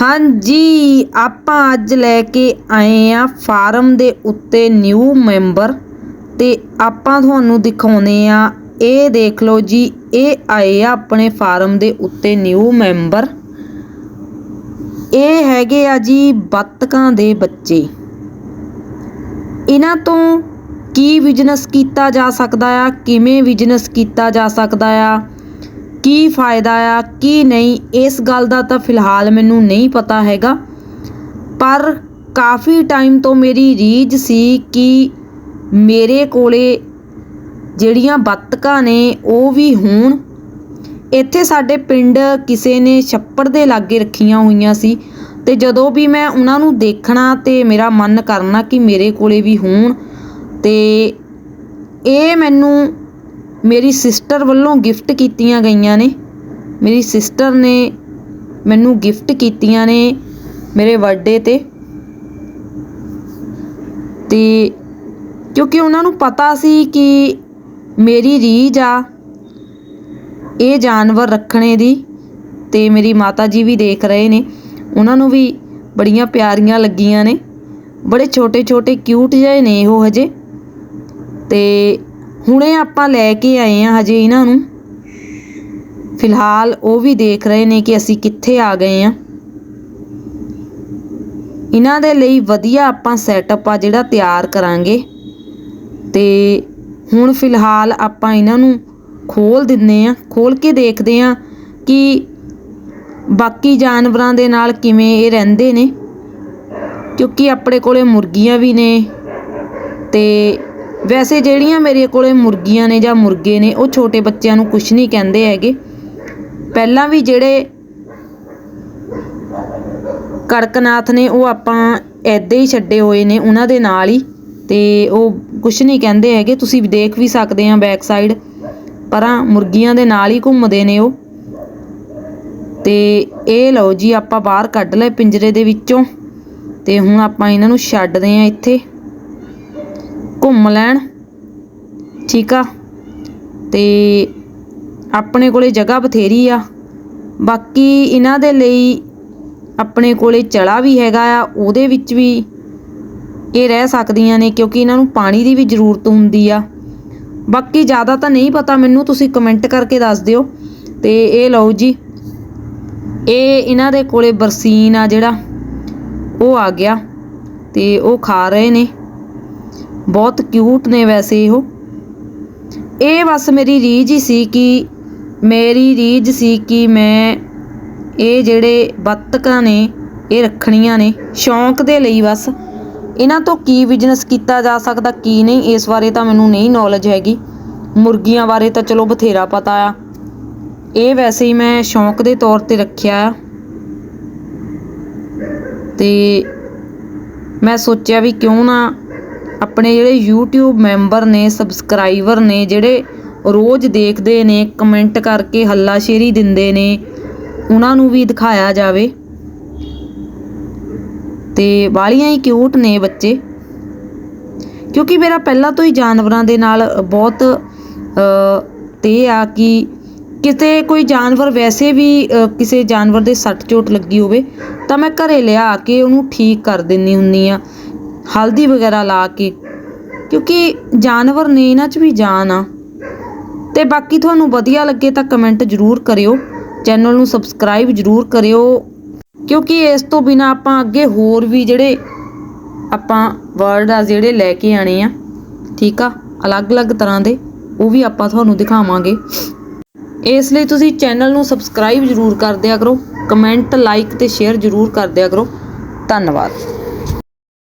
ਹਾਂਜੀ, ਆਪਾਂ ਅੱਜ ਲੈ ਕੇ ਆਏ ਆ ਫਾਰਮ ਦੇ ਉੱਤੇ ਨਿਊ ਮੈਂਬਰ ਤੇ ਆਪਾਂ ਤੁਹਾਨੂੰ ਦਿਖਾਉਨੇ ਆ, ਇਹ ਦੇਖ ਲਓ ਜੀ, ਇਹ ਆਏ ਆ ਆਪਣੇ ਫਾਰਮ ਦੇ ਉੱਤੇ ਨਿਊ ਮੈਂਬਰ। ਇਹ ਹੈਗੇ ਆ ਜੀ ਬੱਤਕਾਂ ਦੇ ਬੱਚੇ। ਇਹਨਾਂ ਤੋਂ ਕੀ ਬਿਜ਼ਨਸ ਕੀਤਾ ਜਾ ਸਕਦਾ ਆ, ਕਿਵੇਂ ਬਿਜ਼ਨਸ ਕੀਤਾ ਜਾ ਸਕਦਾ ਆ? ਕੀ ਫਾਇਦਾ ਆ, ਕੀ ਨਹੀਂ, ਇਸ ਗੱਲ ਦਾ ਤਾਂ ਫਿਲਹਾਲ ਮੈਨੂੰ ਨਹੀਂ ਪਤਾ ਹੈਗਾ। ਪਰ ਕਾਫੀ ਟਾਈਮ ਤੋਂ ਮੇਰੀ ਰੀਝ ਸੀ ਕਿ ਮੇਰੇ ਕੋਲੇ ਜਿਹੜੀਆਂ ਬੱਤਕਾਂ ਨੇ, ਉਹ ਵੀ ਹੋਣ। ਇੱਥੇ ਸਾਡੇ ਪਿੰਡ ਕਿਸੇ ਨੇ ਛੱਪੜ ਦੇ ਲਾਗੇ ਰੱਖੀਆਂ ਹੋਈਆਂ ਸੀ ਤੇ ਜਦੋਂ ਵੀ ਮੈਂ ਉਹਨਾਂ ਨੂੰ ਦੇਖਣਾ ਤੇ ਮੇਰਾ ਮਨ ਕਰਨਾ ਕਿ ਮੇਰੇ ਕੋਲੇ ਵੀ ਹੋਣ ਤੇ ਇਹ ਮੈਨੂੰ ਮੇਰੀ ਸਿਸਟਰ ਵੱਲੋਂ ਗਿਫਟ ਕੀਤੀਆਂ ਗਈਆਂ ਨੇ। ਮੇਰੀ ਸਿਸਟਰ ਨੇ ਮੈਨੂੰ ਗਿਫਟ ਕੀਤੀਆਂ ਨੇ ਮੇਰੇ ਬਰਥਡੇ ਤੇ। ਤੇ ਕਿਉਂਕਿ ਉਹਨਾਂ ਨੂੰ ਪਤਾ ਸੀ ਕਿ ਮੇਰੀ ਰੀਝ ਆ, ਇਹ ਜਾਨਵਰ ਰੱਖਣੇ ਦੀ, ਤੇ ਮੇਰੀ ਮਾਤਾ ਜੀ ਵੀ ਦੇਖ ਰਹੇ ਨੇ। ਉਹਨਾਂ ਨੂੰ ਵੀ ਬੜੀਆਂ ਪਿਆਰੀਆਂ ਲੱਗੀਆਂ ਨੇ। ਬੜੇ ਛੋਟੇ ਛੋਟੇ ਕਿਊਟ ਜਿਹੇ ਨੇ ਉਹ ਹਜੇ। ਤੇ ਹੁਣੇ ਆਪਾਂ ਲੈ ਕੇ ਆਏ ਆ ਹਜੇ ਇਹਨਾਂ ਨੂੰ। ਫਿਲਹਾਲ ਉਹ ਵੀ ਦੇਖ ਰਹੇ ਨੇ ਕਿ ਅਸੀਂ ਕਿੱਥੇ ਆ ਗਏ ਆ ਇਹਨਾਂ ਦੇ ਲਈ ਵਧੀਆ ਆਪਾਂ ਸੈਟਅਪ ਆ ਜਿਹੜਾ ਤਿਆਰ ਕਰਾਂਗੇ। ਤੇ ਹੁਣ ਫਿਲਹਾਲ ਆਪਾਂ ਇਹਨਾਂ ਨੂੰ ਖੋਲ ਦਿੰਨੇ ਆ ਖੋਲ ਕੇ ਦੇਖਦੇ ਆ ਕਿ ਬਾਕੀ ਜਾਨਵਰਾਂ ਦੇ ਨਾਲ ਕਿਵੇਂ ਇਹ ਰਹਿੰਦੇ ਨੇ। ਕਿਉਂਕਿ ਆਪਣੇ ਕੋਲੇ ਮੁਰਗੀਆਂ ਵੀ ਨੇ ਤੇ ਵੈਸੇ ਜਿਹੜੀਆਂ ਮੇਰੇ ਕੋਲੇ ਮੁਰਗੀਆਂ ਨੇ ਜਾਂ ਮੁਰਗੇ ਨੇ, ਉਹ ਛੋਟੇ ਬੱਚਿਆਂ ਨੂੰ ਕੁਝ ਨਹੀਂ ਕਹਿੰਦੇ ਹੈਗੇ। ਪਹਿਲਾਂ ਵੀ ਜਿਹੜੇ ਕੜਕਨਾਥ ਨੇ, ਉਹ ਆਪਾਂ ਐਦੇ ਹੀ ਛੱਡੇ ਹੋਏ ਨੇ, ਉਹਨਾਂ ਦੇ ਨਾਲ ਹੀ। ਤੇ ਉਹ ਕੁਝ ਨਹੀਂ ਕਹਿੰਦੇ ਹੈਗੇ। ਤੁਸੀਂ ਵੀ ਦੇਖ ਵੀ ਸਕਦੇ ਆ ਬੈਕ ਸਾਈਡ। ਪਰਾਂ ਮੁਰਗੀਆਂ ਦੇ ਨਾਲ ਹੀ ਘੁੰਮਦੇ ਨੇ ਉਹ। ਤੇ ਇਹ ਲਓ ਜੀ, ਆਪਾਂ ਬਾਹਰ ਕੱਢ ਲਏ ਪਿੰਜਰੇ ਦੇ ਵਿੱਚੋਂ। ਤੇ ਹੁਣ ਆਪਾਂ ਇਹਨਾਂ ਨੂੰ ਛੱਡਦੇ ਆ ਇੱਥੇ। ਘੁੰਮ ਲੈਣ। ਠੀਕ ਆ। ਤੇ ਆਪਣੇ ਕੋਲੇ ਜਗ੍ਹਾ ਬਥੇਰੀ ਆ। ਬਾਕੀ ਇਹਨਾਂ ਦੇ ਲਈ ਆਪਣੇ ਕੋਲੇ ਚੜਾ ਵੀ ਹੈਗਾ ਆ, ਉਹਦੇ ਵਿੱਚ ਵੀ ਇਹ ਰਹਿ ਸਕਦੀਆਂ ਨੇ ਕਿਉਂਕਿ ਇਹਨਾਂ ਨੂੰ ਪਾਣੀ ਦੀ ਵੀ ਜ਼ਰੂਰਤ ਹੁੰਦੀ ਆ। ਬਾਕੀ ਜ਼ਿਆਦਾ ਤਾਂ ਨਹੀਂ ਪਤਾ ਮੈਨੂੰ, ਤੁਸੀਂ ਕਮੈਂਟ ਕਰਕੇ ਦੱਸ ਦਿਓ। ਤੇ ਇਹ ਲਓ ਜੀ, ਇਹ ਇਹਨਾਂ ਦੇ ਕੋਲੇ ਬਰਸੀਨ ਆ ਜਿਹੜਾ, ਉਹ ਆ ਗਿਆ। ਤੇ ਉਹ ਖਾ ਰਹੇ ਨੇ। ਬਹੁਤ ਕਿਊਟ ਨੇ ਵੈਸੇ ਇਹੋ ਇਹ ਬਸ ਮੇਰੀ ਰੀਝ ਹੀ ਸੀ ਕਿ, ਮੇਰੀ ਰੀਝ ਸੀ ਕਿ ਮੈਂ ਇਹ ਜਿਹੜੇ ਬੱਤਕਾਂ ਨੇ, ਇਹ ਰੱਖਣੀਆਂ ਨੇ ਸ਼ੌਂਕ ਦੇ ਲਈ ਬਸ। ਇਹਨਾਂ ਤੋਂ ਕੀ ਬਿਜ਼ਨਸ ਕੀਤਾ ਜਾ ਸਕਦਾ, ਕੀ ਨਹੀਂ, ਇਸ ਬਾਰੇ ਤਾਂ ਮੈਨੂੰ ਨਹੀਂ ਨੌਲੇਜ ਹੈਗੀ। ਮੁਰਗੀਆਂ ਬਾਰੇ ਤਾਂ ਚਲੋ ਬਥੇਰਾ ਪਤਾ ਆ। ਇਹ ਵੈਸੇ ਹੀ ਮੈਂ ਸ਼ੌਂਕ ਦੇ ਤੌਰ ਤੇ ਰੱਖਿਆ ਆ। ਤੇ ਮੈਂ ਸੋਚਿਆ ਵੀ ਕਿਉਂ ਨਾ ਆਪਣੇ ਜਿਹੜੇ YouTube ਮੈਂਬਰ ਨੇ ਸਬਸਕ੍ਰਾਈਬਰ ਨੇ ਜਿਹੜੇ ਰੋਜ਼ ਦੇਖਦੇ ਨੇ ਕਮੈਂਟ ਕਰਕੇ ਹੱਲਾਸ਼ੇਰੀ ਦਿੰਦੇ ਨੇ ਉਹਨਾਂ ਨੂੰ ਵੀ ਦਿਖਾਇਆ ਜਾਵੇ। ਤੇ ਵਾਲੀਆਂ ਹੀ ਕਿਊਟ ਨੇ ਬੱਚੇ। ਕਿਉਂਕਿ ਮੇਰਾ ਪਹਿਲਾਂ ਤੋਂ ਹੀ ਜਾਨਵਰਾਂ ਦੇ ਨਾਲ ਬਹੁਤ ਅ, ਤੇ ਆ ਕਿ ਕਿਤੇ ਕੋਈ ਜਾਨਵਰ ਵੈਸੇ ਵੀ ਕਿਸੇ ਜਾਨਵਰ ਦੇ ਸੱਟ ਚੋਟ ਲੱਗੀ ਹੋਵੇ ਤਾਂ ਮੈਂ ਘਰੇ ਲਿਆ ਕੇ ਉਹਨੂੰ ਠੀਕ ਕਰ ਦਿੰਨੀ ਹੁੰਨੀ ਆ ਹਲਦੀ ਵਗੈਰਾ ਲਾ ਕੇ, ਕਿਉਂਕਿ ਜਾਨਵਰ ਨੇ ਇਹਨਾਂ 'ਚ ਵੀ ਜਾਨ ਆ। ਤੇ ਬਾਕੀ ਤੁਹਾਨੂੰ ਵਧੀਆ ਲੱਗੇ ਤਾਂ ਕਮੈਂਟ ਜ਼ਰੂਰ ਕਰਿਓ, ਚੈਨਲ ਨੂੰ ਸਬਸਕ੍ਰਾਈਬ ਜ਼ਰੂਰ ਕਰਿਓ, ਕਿਉਂਕਿ ਇਸ ਤੋਂ ਬਿਨਾ ਆਪਾਂ ਅੱਗੇ ਹੋਰ ਵੀ ਜਿਹੜੇ ਆਪਾਂ ਵਰਡ ਆ ਜਿਹੜੇ ਲੈ ਕੇ ਆਣੇ ਆ, ਠੀਕ ਆ? ਅਲੱਗ-ਅਲੱਗ ਤਰ੍ਹਾਂ ਦੇ, ਉਹ ਵੀ ਆਪਾਂ ਤੁਹਾਨੂੰ ਦਿਖਾਵਾਂਗੇ। ਇਸ ਲਈ ਤੁਸੀਂ ਚੈਨਲ ਨੂੰ ਸਬਸਕ੍ਰਾਈਬ ਜ਼ਰੂਰ ਕਰ ਦਿਆ ਕਰੋ, ਕਮੈਂਟ, ਲਾਈਕ ਤੇ ਸ਼ੇਅਰ ਜ਼ਰੂਰ ਕਰ ਦਿਆ ਕਰੋ। ਧੰਨਵਾਦ।